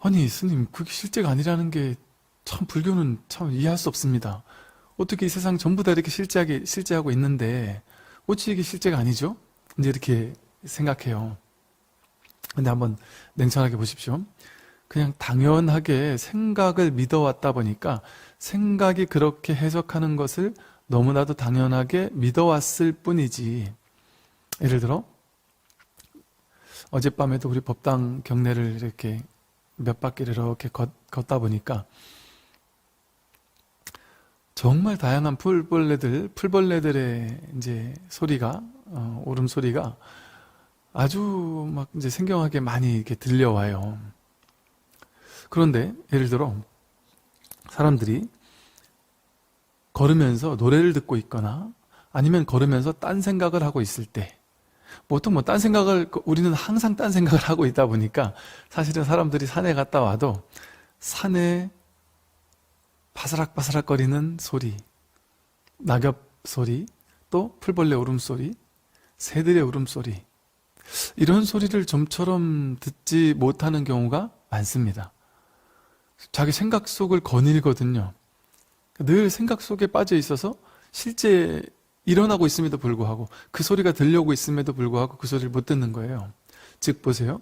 아니, 스님, 그게 실제가 아니라는 게 참 불교는 참 이해할 수 없습니다. 어떻게 이 세상 전부 다 이렇게 실제하게, 실제하고 있는데, 어찌 이게 실제가 아니죠? 이제 이렇게 생각해요. 근데 한번 냉철하게 보십시오. 그냥 당연하게 생각을 믿어왔다 보니까 생각이 그렇게 해석하는 것을 너무나도 당연하게 믿어왔을 뿐이지. 예를 들어, 어젯밤에도 우리 법당 경내를 이렇게 몇 바퀴를 이렇게 걷, 걷다 보니까 정말 다양한 풀벌레들, 풀벌레들의 이제 소리가, 어, 울음소리가 아주 막 이제 생경하게 많이 이렇게 들려와요. 그런데 예를 들어 사람들이 걸으면서 노래를 듣고 있거나 아니면 걸으면서 딴 생각을 하고 있을 때 보통 뭐 딴 생각을 우리는 항상 딴 생각을 하고 있다 보니까 사실은 사람들이 산에 갔다 와도 산에 바스락바스락거리는 소리, 낙엽 소리, 또 풀벌레 울음소리, 새들의 울음소리 이런 소리를 좀처럼 듣지 못하는 경우가 많습니다. 자기 생각 속을 거닐거든요. 늘 생각 속에 빠져 있어서 실제 일어나고 있음에도 불구하고 그 소리가 들려오고 있음에도 불구하고 그 소리를 못 듣는 거예요. 즉 보세요.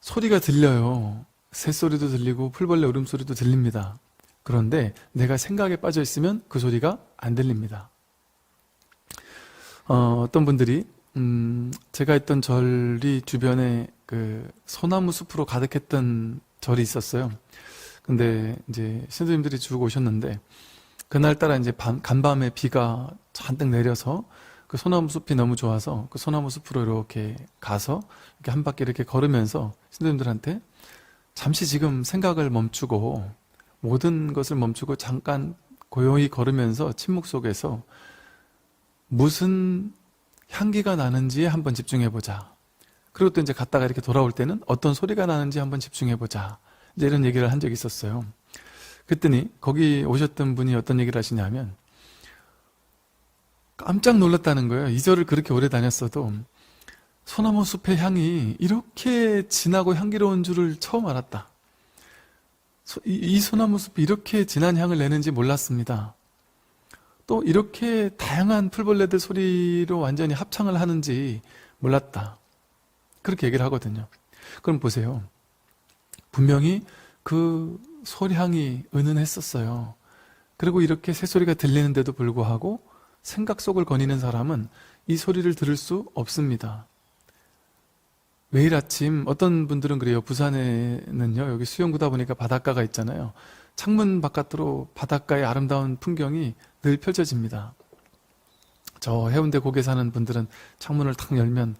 소리가 들려요. 새소리도 들리고 풀벌레 울음소리도 들립니다. 그런데 내가 생각에 빠져 있으면 그 소리가 안 들립니다. 어, 떤 분들이 음, 제가 있던 절이 주변에 그 소나무 숲으로 가득했던 절이 있었어요. 근데 이제 신도님들이 쭉 오셨는데 그날따라 이제 밤, 간밤에 비가 잔뜩 내려서 그 소나무 숲이 너무 좋아서 그 소나무 숲으로 이렇게 가서 이렇게 한 바퀴 이렇게 걸으면서 신도님들한테 잠시 지금 생각을 멈추고 모든 것을 멈추고 잠깐 고요히 걸으면서 침묵 속에서 무슨 향기가 나는지에 한번 집중해 보자. 그리고 또 이제 갔다가 이렇게 돌아올 때는 어떤 소리가 나는지 한번 집중해 보자. 이제 이런 얘기를 한 적이 있었어요. 그랬더니 거기 오셨던 분이 어떤 얘기를 하시냐면 깜짝 놀랐다는 거예요. 이 절을 그렇게 오래 다녔어도 소나무 숲의 향이 이렇게 진하고 향기로운 줄을 처음 알았다. 이 소나무 숲이 이렇게 진한 향을 내는지 몰랐습니다. 또 이렇게 다양한 풀벌레들 소리로 완전히 합창을 하는지 몰랐다. 그렇게 얘기를 하거든요. 그럼 보세요. 분명히 그 소리향이 은은했었어요. 그리고 이렇게 새소리가 들리는데도 불구하고 생각 속을 거니는 사람은 이 소리를 들을 수 없습니다. 매일 아침 어떤 분들은 그래요. 부산에는요. 여기 수영구다 보니까 바닷가가 있잖아요. 창문 바깥으로 바닷가의 아름다운 풍경이 늘 펼쳐집니다. 저 해운대 고개 사는 분들은 창문을 탁 열면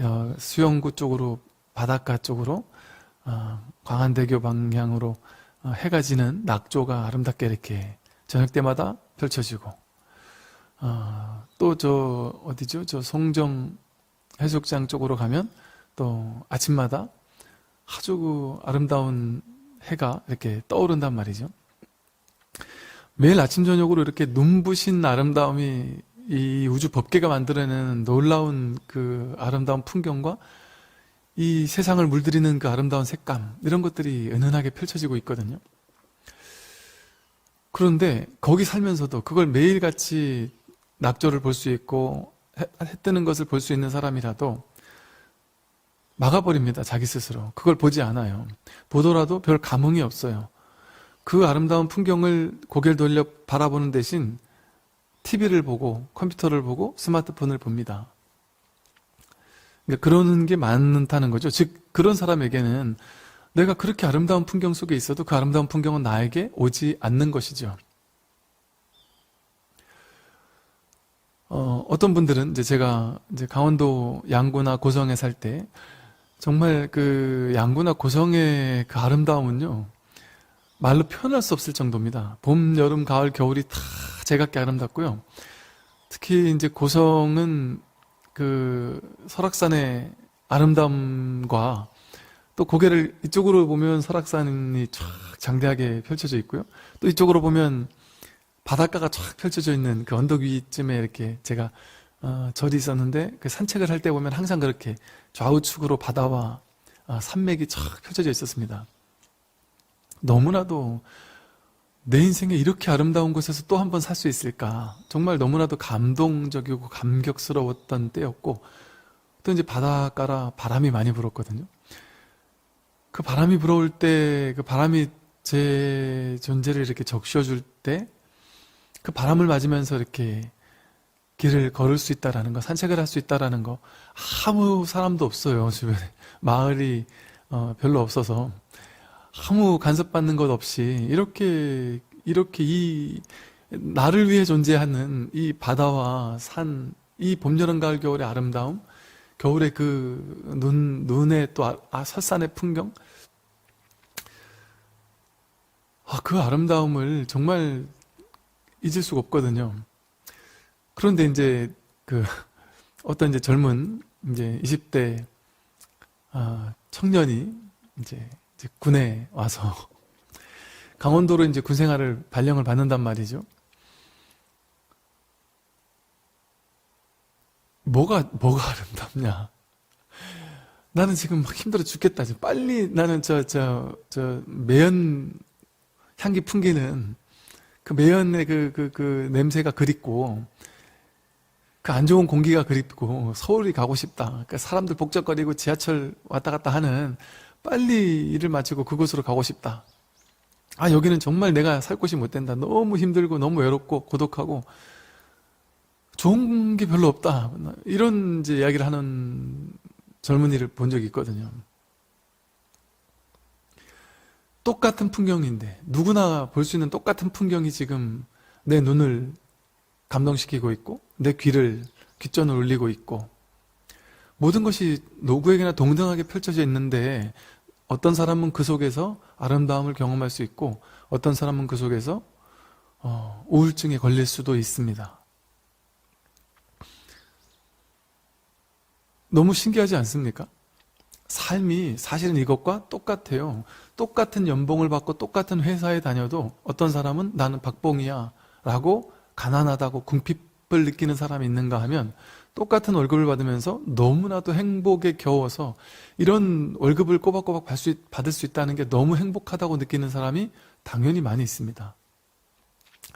어, 수영구 쪽으로 바닷가 쪽으로 어, 광안대교 방향으로 어, 해가 지는 낙조가 아름답게 이렇게 저녁 때마다 펼쳐지고 또 저 어디죠? 저 송정 해수욕장 쪽으로 가면 또 아침마다 아주 그 아름다운 해가 이렇게 떠오른단 말이죠. 매일 아침 저녁으로 이렇게 눈부신 아름다움이 이 우주 법계가 만들어내는 놀라운 그 아름다운 풍경과 이 세상을 물들이는 그 아름다운 색감 이런 것들이 은은하게 펼쳐지고 있거든요. 그런데 거기 살면서도 그걸 매일같이 낙조를 볼 수 있고 해, 해 뜨는 것을 볼 수 있는 사람이라도 막아버립니다. 자기 스스로. 그걸 보지 않아요. 보더라도 별 감흥이 없어요. 그 아름다운 풍경을 고개를 돌려 바라보는 대신 TV를 보고 컴퓨터를 보고 스마트폰을 봅니다. 그러니까 그러는 게 많다는 거죠. 즉 그런 사람에게는 내가 그렇게 아름다운 풍경 속에 있어도 그 아름다운 풍경은 나에게 오지 않는 것이죠. 어, 어떤 분들은 이제 제가 이제 강원도 양구나 고성에 살 때 정말 그 양구나 고성의 그 아름다움은요 말로 표현할 수 없을 정도입니다. 봄, 여름, 가을, 겨울이 다 제각기 아름답고요. 특히 이제 고성은 그 설악산의 아름다움과 또 고개를 이쪽으로 보면 설악산이 쫙 장대하게 펼쳐져 있고요. 또 이쪽으로 보면 바닷가가 쫙 펼쳐져 있는 그 언덕 위쯤에 이렇게 제가 어, 절이 있었는데 그 산책을 할 때 보면 항상 그렇게 좌우측으로 바다와 아, 산맥이 쫙 펼쳐져 있었습니다. 너무나도 내 인생에 이렇게 아름다운 곳에서 또 한 번 살 수 있을까? 정말 너무나도 감동적이고 감격스러웠던 때였고, 또 이제 바닷가라 바람이 많이 불었거든요. 그 바람이 불어올 때, 그 바람이 제 존재를 이렇게 적셔줄 때, 그 바람을 맞으면서 이렇게 길을 걸을 수 있다라는 거, 산책을 할 수 있다라는 거, 아무 사람도 없어요, 주변에. 마을이 어, 별로 없어서. 아무 간섭받는 것 없이, 이렇게, 이렇게 이, 나를 위해 존재하는 이 바다와 산, 이 봄, 여름, 가을, 겨울의 아름다움, 겨울의 그 눈, 눈의 또 아, 아, 설산의 풍경, 아, 그 아름다움을 정말 잊을 수가 없거든요. 그런데 이제 그 어떤 이제 젊은 이제 20대 아, 청년이 이제, 군에 와서 강원도로 이제 군 생활을 발령을 받는단 말이죠. 뭐가 뭐가 아름답냐? 나는 지금 막 힘들어 죽겠다. 빨리 나는 저 저 저 매연 향기 풍기는 그 매연의 그그 그 냄새가 그립고 그 안 좋은 공기가 그립고 서울이 가고 싶다. 그러니까 사람들 복잡거리고 지하철 왔다 갔다 하는 빨리 일을 마치고 그곳으로 가고 싶다. 아, 여기는 정말 내가 살 곳이 못 된다. 너무 힘들고 너무 외롭고 고독하고 좋은 게 별로 없다. 이런 이제 이야기를 하는 젊은이를 본 적이 있거든요. 똑같은 풍경인데 누구나 볼 수 있는 똑같은 풍경이 지금 내 눈을 감동시키고 있고 내 귀를 귓전을 울리고 있고 모든 것이 누구에게나 동등하게 펼쳐져 있는데 어떤 사람은 그 속에서 아름다움을 경험할 수 있고 어떤 사람은 그 속에서 어, 우울증에 걸릴 수도 있습니다. 너무 신기하지 않습니까? 삶이 사실은 이것과 똑같아요. 똑같은 연봉을 받고 똑같은 회사에 다녀도 어떤 사람은 나는 박봉이야 라고 가난하다고 궁핍 을 느끼는 사람이 있는가 하면 똑같은 월급을 받으면서 너무나도 행복에 겨워서 이런 월급을 꼬박꼬박 받을 수, 있- 받을 수 있다는 게 너무 행복하다고 느끼는 사람이 당연히 많이 있습니다.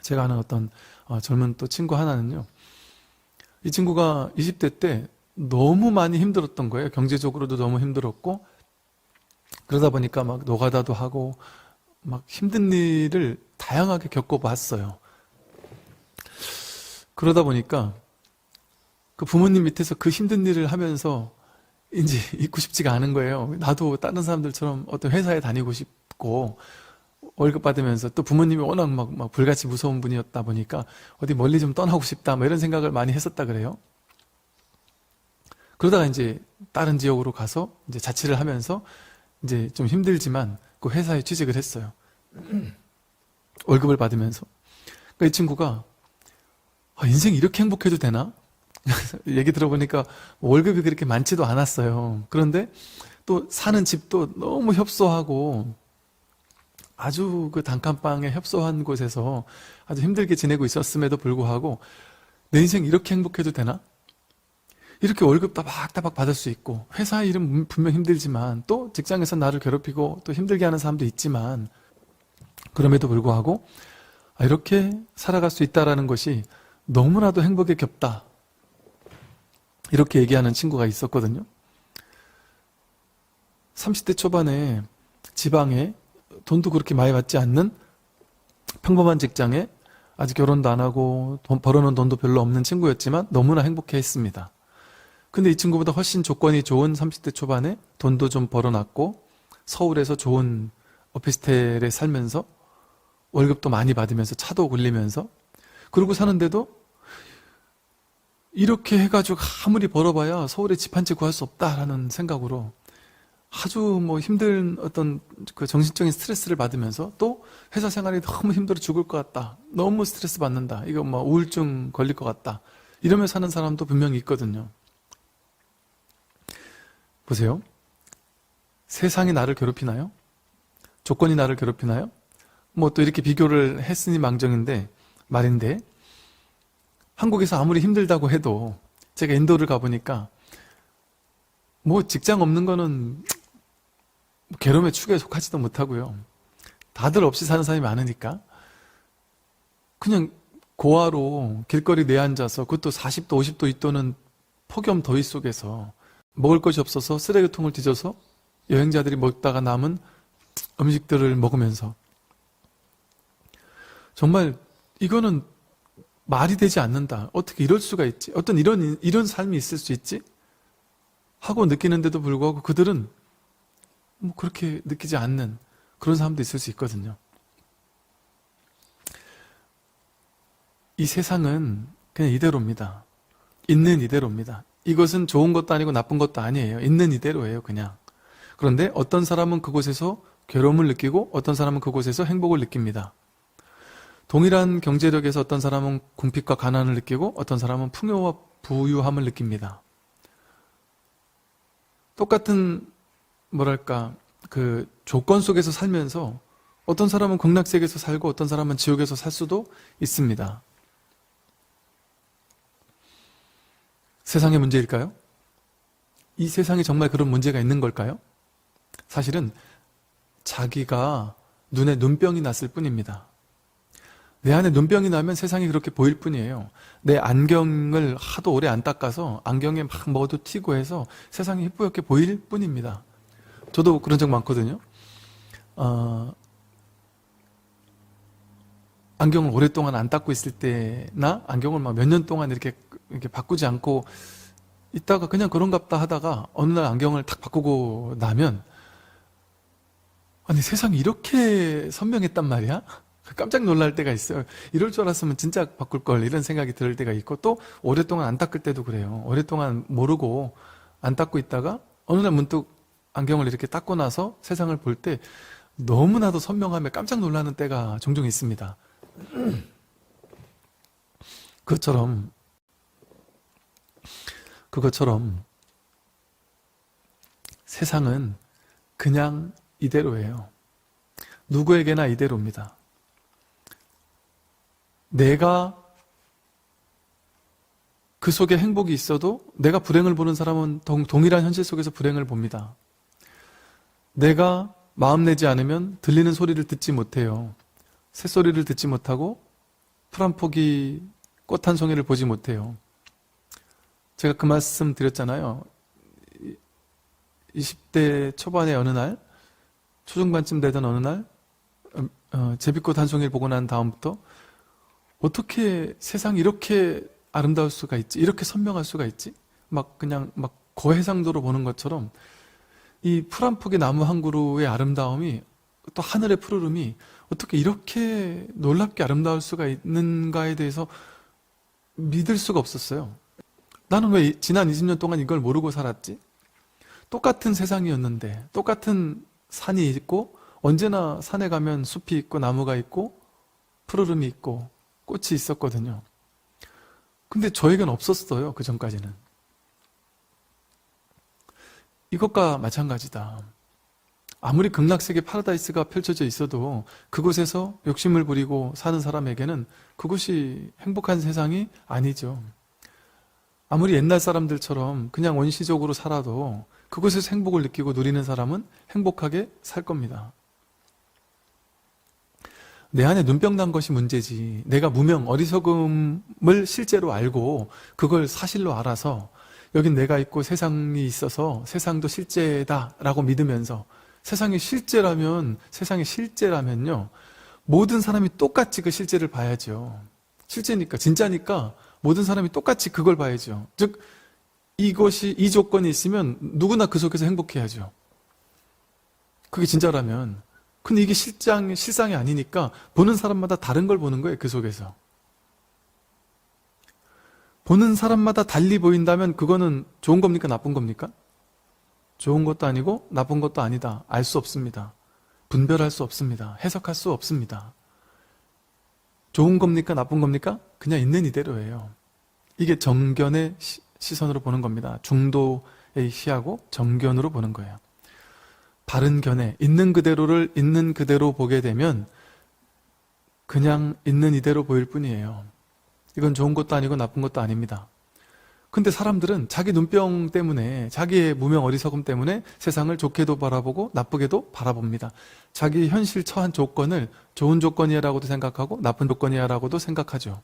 제가 아는 어떤 어, 젊은 또 친구 하나는요. 이 친구가 20대 때 너무 많이 힘들었던 거예요. 경제적으로도 너무 힘들었고 그러다 보니까 막 노가다도 하고 막 힘든 일을 다양하게 겪어봤어요. 그러다 보니까 그 부모님 밑에서 그 힘든 일을 하면서 이제 있고 싶지가 않은 거예요. 나도 다른 사람들처럼 어떤 회사에 다니고 싶고 월급 받으면서 또 부모님이 워낙 막, 막 불같이 무서운 분이었다 보니까 어디 멀리 좀 떠나고 싶다 뭐 이런 생각을 많이 했었다 그래요. 그러다가 이제 다른 지역으로 가서 이제 자취를 하면서 이제 좀 힘들지만 그 회사에 취직을 했어요. 월급을 받으면서. 그러니까 이 친구가 아, 인생 이렇게 행복해도 되나? 얘기 들어보니까 월급이 그렇게 많지도 않았어요. 그런데 또 사는 집도 너무 협소하고 아주 그 단칸방에 협소한 곳에서 아주 힘들게 지내고 있었음에도 불구하고 내 인생 이렇게 행복해도 되나? 이렇게 월급 따박따박 받을 수 있고 회사 일은 분명 힘들지만 또 직장에서 나를 괴롭히고 또 힘들게 하는 사람도 있지만 그럼에도 불구하고 아, 이렇게 살아갈 수 있다라는 것이 너무나도 행복에 겹다. 이렇게 얘기하는 친구가 있었거든요. 30대 초반에 지방에 돈도 그렇게 많이 받지 않는 평범한 직장에 아직 결혼도 안 하고 돈 벌어놓은 돈도 별로 없는 친구였지만 너무나 행복해 했습니다. 근데 이 친구보다 훨씬 조건이 좋은 30대 초반에 돈도 좀 벌어놨고 서울에서 좋은 오피스텔에 살면서 월급도 많이 받으면서 차도 굴리면서 그러고 사는데도 이렇게 해가지고 아무리 벌어봐야 서울에 집 한 채 구할 수 없다라는 생각으로 아주 뭐 힘든 어떤 그 정신적인 스트레스를 받으면서 또 회사 생활이 너무 힘들어 죽을 것 같다. 너무 스트레스 받는다. 이거 뭐 우울증 걸릴 것 같다. 이러면서 사는 사람도 분명히 있거든요. 보세요. 세상이 나를 괴롭히나요? 조건이 나를 괴롭히나요? 뭐 또 이렇게 비교를 했으니 망정인데 말인데 한국에서 아무리 힘들다고 해도 제가 인도를 가보니까 뭐 직장 없는 거는 괴로움의 축에 속하지도 못하고요. 다들 없이 사는 사람이 많으니까 그냥 고아로 길거리 내앉아서 그것도 40도 50도 있도는 폭염 더위 속에서 먹을 것이 없어서 쓰레기통을 뒤져서 여행자들이 먹다가 남은 음식들을 먹으면서 정말 이거는 말이 되지 않는다. 어떻게 이럴 수가 있지? 어떤 이런 이런 삶이 있을 수 있지? 하고 느끼는데도 불구하고 그들은 뭐 그렇게 느끼지 않는 그런 사람도 있을 수 있거든요. 이 세상은 그냥 이대로입니다. 있는 이대로입니다. 이것은 좋은 것도 아니고 나쁜 것도 아니에요. 있는 이대로예요, 그냥. 그런데 어떤 사람은 그곳에서 괴로움을 느끼고 어떤 사람은 그곳에서 행복을 느낍니다. 동일한 경제력에서 어떤 사람은 궁핍과 가난을 느끼고 어떤 사람은 풍요와 부유함을 느낍니다. 똑같은 뭐랄까 그 조건 속에서 살면서 어떤 사람은 극락세계에서 살고 어떤 사람은 지옥에서 살 수도 있습니다. 세상의 문제일까요? 이 세상에 정말 그런 문제가 있는 걸까요? 사실은 자기가 눈에 눈병이 났을 뿐입니다. 내 안에 눈병이 나면 세상이 그렇게 보일 뿐이에요. 내 안경을 하도 오래 안 닦아서 안경에 막 뭐도 튀고 해서 세상이 희뿌옇게 보일 뿐입니다. 저도 그런 적 많거든요. 어, 안경을 오랫동안 안 닦고 있을 때나 안경을 막 몇 년 동안 이렇게 이렇게 바꾸지 않고 있다가 그냥 그런갑다 하다가 어느 날 안경을 탁 바꾸고 나면 아니 세상이 이렇게 선명했단 말이야? 깜짝 놀랄 때가 있어요. 이럴 줄 알았으면 진짜 바꿀 걸 이런 생각이 들 때가 있고 또 오랫동안 안 닦을 때도 그래요. 오랫동안 모르고 안 닦고 있다가 어느 날 문득 안경을 이렇게 닦고 나서 세상을 볼 때 너무나도 선명함에 깜짝 놀라는 때가 종종 있습니다. 그것처럼 그것처럼 세상은 그냥 이대로예요. 누구에게나 이대로입니다. 내가 그 속에 행복이 있어도 내가 불행을 보는 사람은 동, 동일한 현실 속에서 불행을 봅니다. 내가 마음 내지 않으면 들리는 소리를 듣지 못해요. 새소리를 듣지 못하고 풀 한 포기 꽃 한 송이를 보지 못해요. 제가 그 말씀 드렸잖아요. 20대 초반의 어느 날, 초중반쯤 되던 어느 날, 어, 어, 제비꽃 한 송이를 보고 난 다음부터 어떻게 세상이 이렇게 아름다울 수가 있지? 이렇게 선명할 수가 있지? 막 그냥 막 고해상도로 보는 것처럼 이풀한 폭의 나무 한 그루의 아름다움이 또 하늘의 푸르름이 어떻게 이렇게 놀랍게 아름다울 수가 있는가에 대해서 믿을 수가 없었어요. 나는 왜 지난 20년 동안 이걸 모르고 살았지? 똑같은 세상이었는데, 똑같은 산이 있고, 언제나 산에 가면 숲이 있고, 나무가 있고, 푸르름이 있고, 꽃이 있었거든요. 근데 저에겐 없었어요. 그 전까지는. 이것과 마찬가지다. 아무리 극락세계 파라다이스가 펼쳐져 있어도 그곳에서 욕심을 부리고 사는 사람에게는 그곳이 행복한 세상이 아니죠. 아무리 옛날 사람들처럼 그냥 원시적으로 살아도 그곳에서 행복을 느끼고 누리는 사람은 행복하게 살 겁니다. 내 안에 눈병 난 것이 문제지. 내가 무명, 어리석음을 실제로 알고 그걸 사실로 알아서 여긴 내가 있고 세상이 있어서 세상도 실제다라고 믿으면서 세상이 실제라면, 세상이 실제라면요. 모든 사람이 똑같이 그 실제를 봐야죠. 실제니까, 진짜니까 모든 사람이 똑같이 그걸 봐야죠. 즉, 이것이, 이 조건이 있으면 누구나 그 속에서 행복해야죠. 그게 진짜라면. 근데 이게 실장, 실상이 아니니까 보는 사람마다 다른 걸 보는 거예요, 그 속에서. 보는 사람마다 달리 보인다면 그거는 좋은 겁니까? 나쁜 겁니까? 좋은 것도 아니고 나쁜 것도 아니다. 알 수 없습니다. 분별할 수 없습니다. 해석할 수 없습니다. 좋은 겁니까? 나쁜 겁니까? 그냥 있는 이대로예요. 이게 정견의 시, 시선으로 보는 겁니다. 중도의 시하고 정견으로 보는 거예요. 바른 견해, 있는 그대로를 있는 그대로 보게 되면 그냥 있는 이대로 보일 뿐이에요. 이건 좋은 것도 아니고 나쁜 것도 아닙니다. 근데 사람들은 자기 눈병 때문에, 자기의 무명 어리석음 때문에 세상을 좋게도 바라보고 나쁘게도 바라봅니다. 자기 현실 처한 조건을 좋은 조건이라고도 생각하고 나쁜 조건이라고도 생각하죠.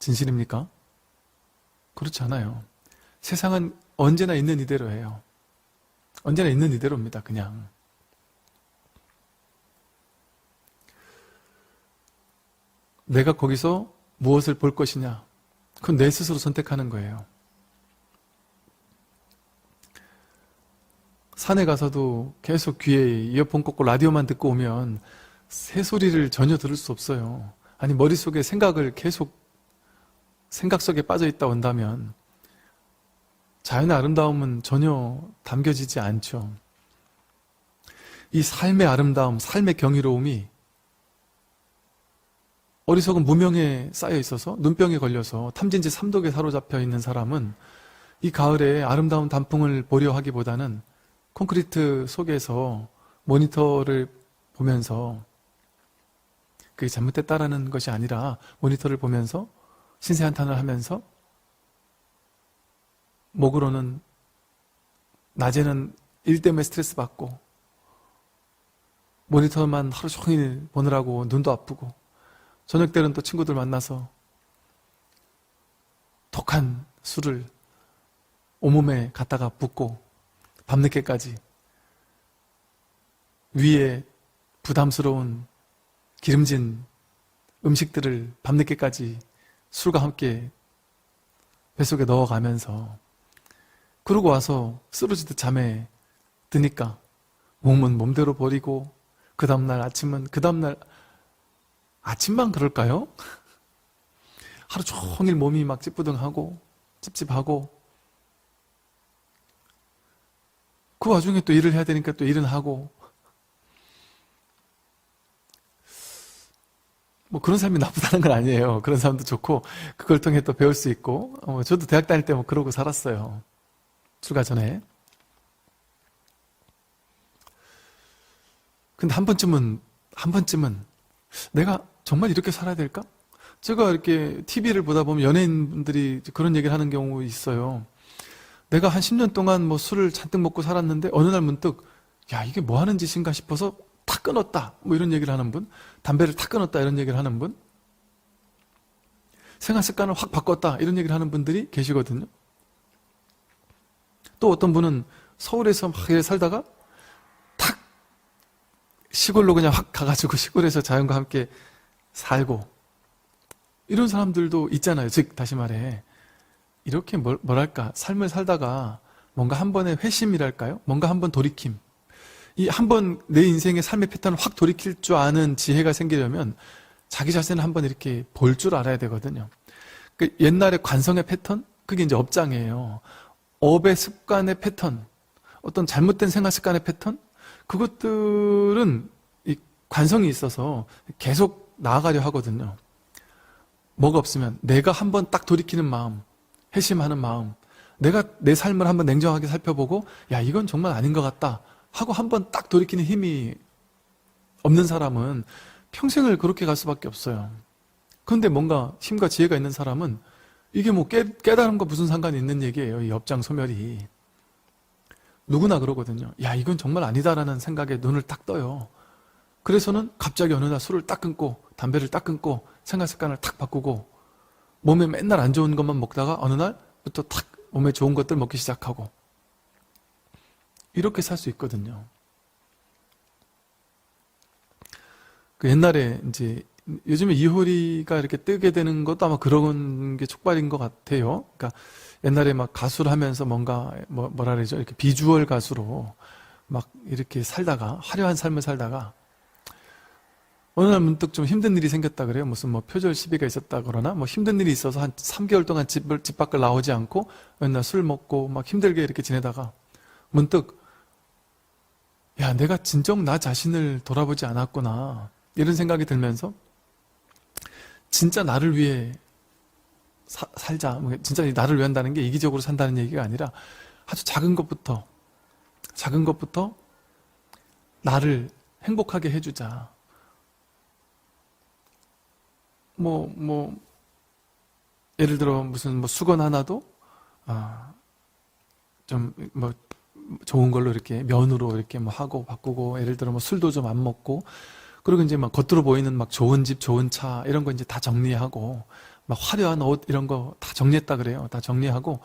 진실입니까? 그렇지 않아요. 세상은 언제나 있는 이대로예요. 언제나 있는 이대로입니다, 그냥. 내가 거기서 무엇을 볼 것이냐. 그건 내 스스로 선택하는 거예요. 산에 가서도 계속 귀에 이어폰 꽂고 라디오만 듣고 오면 새 소리를 전혀 들을 수 없어요. 아니, 머릿속에 생각을 계속 생각 속에 빠져 있다 온다면 자연의 아름다움은 전혀 담겨지지 않죠. 이 삶의 아름다움, 삶의 경이로움이 어리석은 무명에 쌓여 있어서 눈병에 걸려서 탐진지 삼독에 사로잡혀 있는 사람은 이 가을에 아름다운 단풍을 보려 하기보다는 콘크리트 속에서 모니터를 보면서 그게 잘못됐다라는 것이 아니라 모니터를 보면서 신세 한탄을 하면서 목으로는 낮에는 일 때문에 스트레스 받고 모니터만 하루 종일 보느라고 눈도 아프고 저녁 때는 또 친구들 만나서 독한 술을 온몸에 갖다가 붓고 밤늦게까지 위에 부담스러운 기름진 음식들을 밤늦게까지 술과 함께 뱃속에 넣어가면서 그러고 와서 쓰러지듯 잠에 드니까 몸은 몸대로 버리고 그 다음날 아침은 그 다음날 아침만 그럴까요? 하루 종일 몸이 막 찌뿌둥하고 찝찝하고 그 와중에 또 일을 해야 되니까 또 일은 하고 뭐 그런 삶이 나쁘다는 건 아니에요. 그런 사람도 좋고 그걸 통해 또 배울 수 있고 어, 저도 대학 다닐 때 뭐 그러고 살았어요. 출가 전에. 근데 한 번쯤은 한 번쯤은 내가 정말 이렇게 살아야 될까? 제가 이렇게 TV를 보다 보면 연예인분들이 그런 얘기를 하는 경우 있어요. 내가 한 10년 동안 뭐 술을 잔뜩 먹고 살았는데 어느 날 문득 야 이게 뭐 하는 짓인가 싶어서 탁 끊었다. 뭐 이런 얘기를 하는 분, 담배를 탁 끊었다 이런 얘기를 하는 분, 생활 습관을 확 바꿨다 이런 얘기를 하는 분들이 계시거든요. 또 어떤 분은 서울에서 막 살다가 탁 시골로 그냥 확 가가지고 시골에서 자연과 함께 살고 이런 사람들도 있잖아요. 즉 다시 말해 이렇게 뭘, 뭐랄까 삶을 살다가 뭔가 한 번의 회심이랄까요? 뭔가 한 번 돌이킴 이 한 번 내 인생의 삶의 패턴을 확 돌이킬 줄 아는 지혜가 생기려면 자기 자신을 한번 이렇게 볼 줄 알아야 되거든요. 그 옛날의 관성의 패턴 그게 이제 업장이에요. 업의 습관의 패턴, 어떤 잘못된 생활 습관의 패턴, 그것들은 이 관성이 있어서 계속 나아가려 하거든요. 뭐가 없으면 내가 한번 딱 돌이키는 마음, 회심하는 마음, 내가 내 삶을 한번 냉정하게 살펴보고, 야, 이건 정말 아닌 것 같다. 하고 한번 딱 돌이키는 힘이 없는 사람은 평생을 그렇게 갈 수밖에 없어요. 그런데 뭔가 힘과 지혜가 있는 사람은 이게 뭐 깨, 깨달음과 무슨 상관이 있는 얘기예요. 이 업장 소멸이. 누구나 그러거든요. 야, 이건 정말 아니다라는 생각에 눈을 딱 떠요. 그래서는 갑자기 어느 날 술을 딱 끊고, 담배를 딱 끊고, 생활 습관을 탁 바꾸고, 몸에 맨날 안 좋은 것만 먹다가 어느 날부터 탁 몸에 좋은 것들 먹기 시작하고, 이렇게 살 수 있거든요. 그 옛날에 이제 요즘에 이효리가 이렇게 뜨게 되는 것도 아마 그런 게 촉발인 것 같아요. 그러니까 옛날에 막 가수를 하면서 뭔가 뭐, 뭐라 그러죠? 이렇게 비주얼 가수로 막 이렇게 살다가 화려한 삶을 살다가 어느 날 문득 좀 힘든 일이 생겼다 그래요. 무슨 뭐 표절 시비가 있었다 그러나 뭐 힘든 일이 있어서 한 3개월 동안 집을 집 밖을 나오지 않고 맨날 술 먹고 막 힘들게 이렇게 지내다가 문득 야, 내가 진정 나 자신을 돌아보지 않았구나. 이런 생각이 들면서 진짜 나를 위해 사- 살자. 뭐 진짜 나를 위한다는 게 이기적으로 산다는 얘기가 아니라 아주 작은 것부터 작은 것부터 나를 행복하게 해주자. 뭐, 뭐, 예를 들어 무슨 뭐 수건 하나도 아, 좀 뭐 좋은 걸로 이렇게 면으로 이렇게 뭐 하고 바꾸고 예를 들어 뭐 술도 좀 안 먹고 그리고 이제 막 겉으로 보이는 막 좋은 집, 좋은 차 이런 거 이제 다 정리하고 막 화려한 옷 이런 거 다 정리했다 그래요. 다 정리하고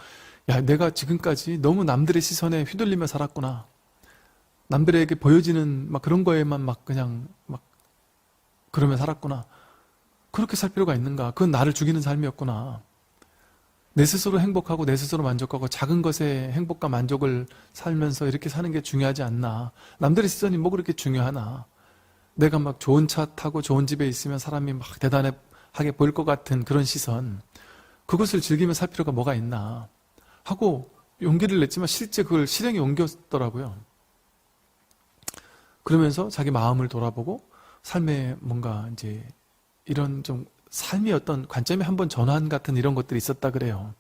야 내가 지금까지 너무 남들의 시선에 휘둘리며 살았구나. 남들에게 보여지는 막 그런 거에만 막 그냥 막 그러며 살았구나. 그렇게 살 필요가 있는가? 그건 나를 죽이는 삶이었구나. 내 스스로 행복하고 내 스스로 만족하고 작은 것에 행복과 만족을 살면서 이렇게 사는 게 중요하지 않나. 남들의 시선이 뭐 그렇게 중요하나. 내가 막 좋은 차 타고 좋은 집에 있으면 사람이 막 대단하게 보일 것 같은 그런 시선. 그것을 즐기며 살 필요가 뭐가 있나. 하고 용기를 냈지만 실제 그걸 실행에 옮겼더라고요. 그러면서 자기 마음을 돌아보고 삶에 뭔가 이제 이런 좀 삶의 어떤 관점의 한번 전환 같은 이런 것들이 있었다 그래요.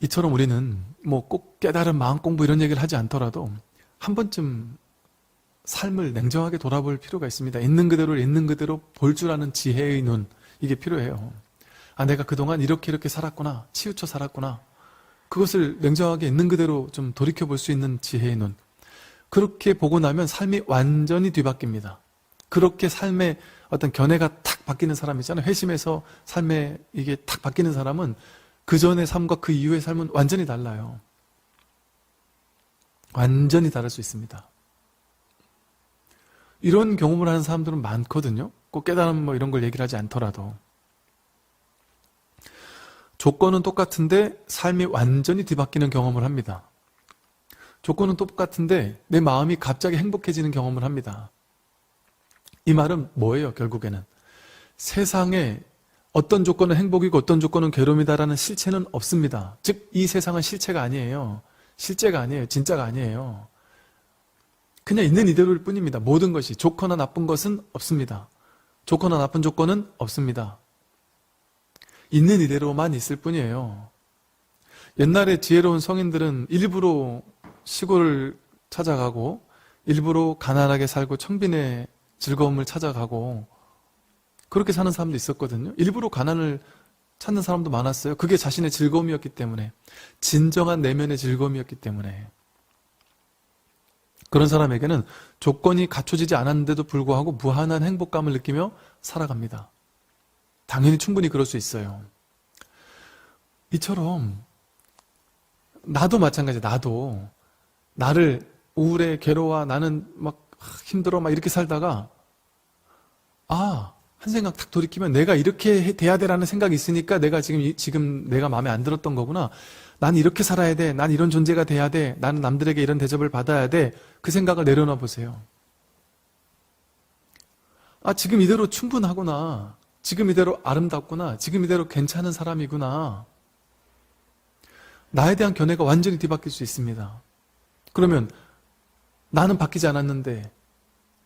이처럼 우리는 뭐 꼭 깨달은 마음 공부 이런 얘기를 하지 않더라도 한 번쯤 삶을 냉정하게 돌아볼 필요가 있습니다. 있는 그대로 있는 그대로 볼 줄 아는 지혜의 눈 이게 필요해요. 아 내가 그동안 이렇게 이렇게 살았구나 치우쳐 살았구나 그것을 냉정하게 있는 그대로 좀 돌이켜 볼 수 있는 지혜의 눈 그렇게 보고 나면 삶이 완전히 뒤바뀝니다. 그렇게 삶의 어떤 견해가 탁 바뀌는 사람 있잖아요. 회심에서 삶에 이게 탁 바뀌는 사람은 그 전의 삶과 그 이후의 삶은 완전히 달라요. 완전히 다를 수 있습니다. 이런 경험을 하는 사람들은 많거든요. 꼭 깨달음 뭐 이런 걸 얘기를 하지 않더라도. 조건은 똑같은데 삶이 완전히 뒤바뀌는 경험을 합니다. 조건은 똑같은데 내 마음이 갑자기 행복해지는 경험을 합니다. 이 말은 뭐예요, 결국에는? 세상에 어떤 조건은 행복이고 어떤 조건은 괴로움이다라는 실체는 없습니다. 즉, 이 세상은 실체가 아니에요. 실제가 아니에요. 진짜가 아니에요. 그냥 있는 이대로일 뿐입니다. 모든 것이 좋거나 나쁜 것은 없습니다. 좋거나 나쁜 조건은 없습니다. 있는 이대로만 있을 뿐이에요. 옛날에 지혜로운 성인들은 일부러 시골을 찾아가고 일부러 가난하게 살고 청빈의 즐거움을 찾아가고 그렇게 사는 사람도 있었거든요. 일부러 가난을 찾는 사람도 많았어요. 그게 자신의 즐거움이었기 때문에 진정한 내면의 즐거움이었기 때문에 그런 사람에게는 조건이 갖춰지지 않았는데도 불구하고 무한한 행복감을 느끼며 살아갑니다. 당연히 충분히 그럴 수 있어요. 이처럼 나도 마찬가지 나도 나를 우울해 괴로워 나는 막 힘들어 막 이렇게 살다가 아 한 생각 탁 돌이키면 내가 이렇게 해- 돼야 되라는 생각이 있으니까 내가 지금 이- 지금 내가 마음에 안 들었던 거구나. 난 이렇게 살아야 돼 난 이런 존재가 돼야 돼. 나는 남들에게 이런 대접을 받아야 돼. 그 생각을 내려놔 보세요. 아 지금 이대로 충분하구나. 지금 이대로 아름답구나. 지금 이대로 괜찮은 사람이구나. 나에 대한 견해가 완전히 뒤바뀔 수 있습니다. 그러면 나는 바뀌지 않았는데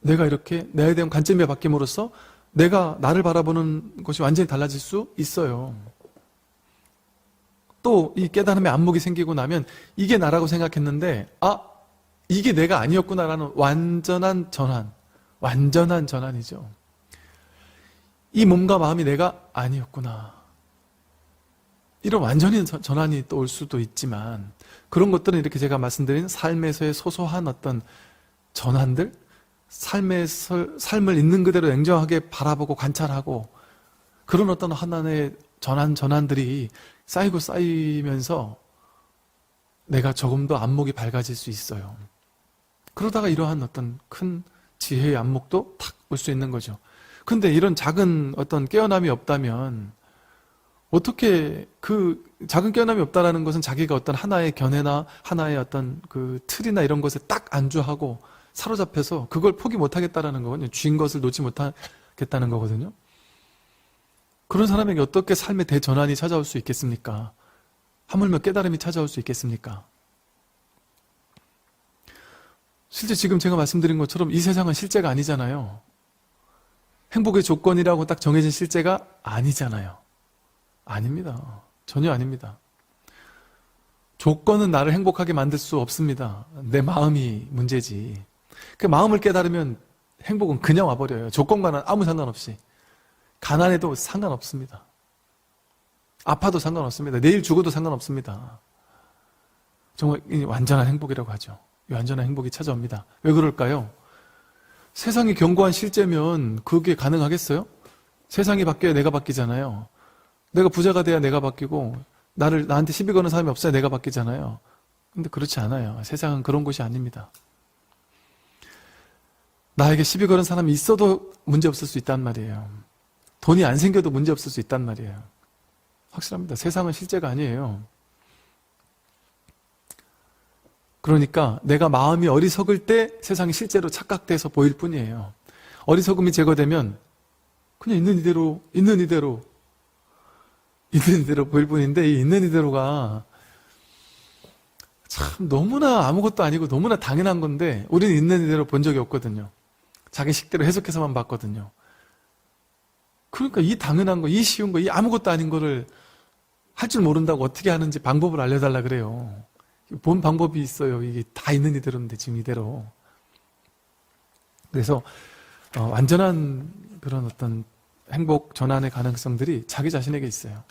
내가 이렇게 나에 대한 관점이 바뀜으로써 내가 나를 바라보는 것이 완전히 달라질 수 있어요. 또 이 깨달음의 안목이 생기고 나면 이게 나라고 생각했는데 아 이게 내가 아니었구나라는 완전한 전환, 완전한 전환이죠. 이 몸과 마음이 내가 아니었구나. 이런 완전히 전- 전환이 또 올 수도 있지만 그런 것들은 이렇게 제가 말씀드린 삶에서의 소소한 어떤 전환들, 삶의 설- 삶을 있는 그대로 냉정하게 바라보고 관찰하고 그런 어떤 하나의 전환 전환들이 쌓이고 쌓이면서 내가 조금 더 안목이 밝아질 수 있어요. 그러다가 이러한 어떤 큰 지혜의 안목도 탁 올 수 있는 거죠. 근데 이런 작은 어떤 깨어남이 없다면 어떻게 그 작은 깨어남이 없다라는 것은 자기가 어떤 하나의 견해나 하나의 어떤 그 틀이나 이런 것에 딱 안주하고 사로잡혀서 그걸 포기 못하겠다라는 거거든요. 쥔 것을 놓지 못하겠다는 거거든요. 그런 사람에게 어떻게 삶의 대전환이 찾아올 수 있겠습니까? 하물며 깨달음이 찾아올 수 있겠습니까? 실제 지금 제가 말씀드린 것처럼 이 세상은 실제가 아니잖아요. 행복의 조건이라고 딱 정해진 실제가 아니잖아요. 아닙니다. 전혀 아닙니다. 조건은 나를 행복하게 만들 수 없습니다. 내 마음이 문제지. 그 마음을 깨달으면 행복은 그냥 와버려요. 조건과는 아무 상관없이. 가난해도 상관없습니다. 아파도 상관없습니다. 내일 죽어도 상관없습니다. 정말 이 완전한 행복이라고 하죠. 이 완전한 행복이 찾아옵니다. 왜 그럴까요? 세상이 견고한 실제면 그게 가능하겠어요? 세상이 바뀌어야 내가 바뀌잖아요. 내가 부자가 돼야 내가 바뀌고 나를 나한테 시비 거는 사람이 없어야 내가 바뀌잖아요. 근데 그렇지 않아요. 세상은 그런 곳이 아닙니다. 나에게 시비 거는 사람이 있어도 문제 없을 수 있단 말이에요. 돈이 안 생겨도 문제 없을 수 있단 말이에요. 확실합니다. 세상은 실제가 아니에요. 그러니까 내가 마음이 어리석을 때 세상이 실제로 착각돼서 보일 뿐이에요. 어리석음이 제거되면 그냥 있는 이대로, 있는 이대로, 있는 이대로 보일 뿐인데 이 있는 이대로가 참 너무나 아무것도 아니고 너무나 당연한 건데 우리는 있는 이대로 본 적이 없거든요. 자기 식대로 해석해서만 봤거든요. 그러니까 이 당연한 거, 이 쉬운 거, 이 아무것도 아닌 거를 할 줄 모른다고 어떻게 하는지 방법을 알려달라 그래요. 본 방법이 있어요. 이게 다 있는 이대로인데 지금 이대로. 그래서 어, 완전한 그런 어떤 행복 전환의 가능성들이 자기 자신에게 있어요.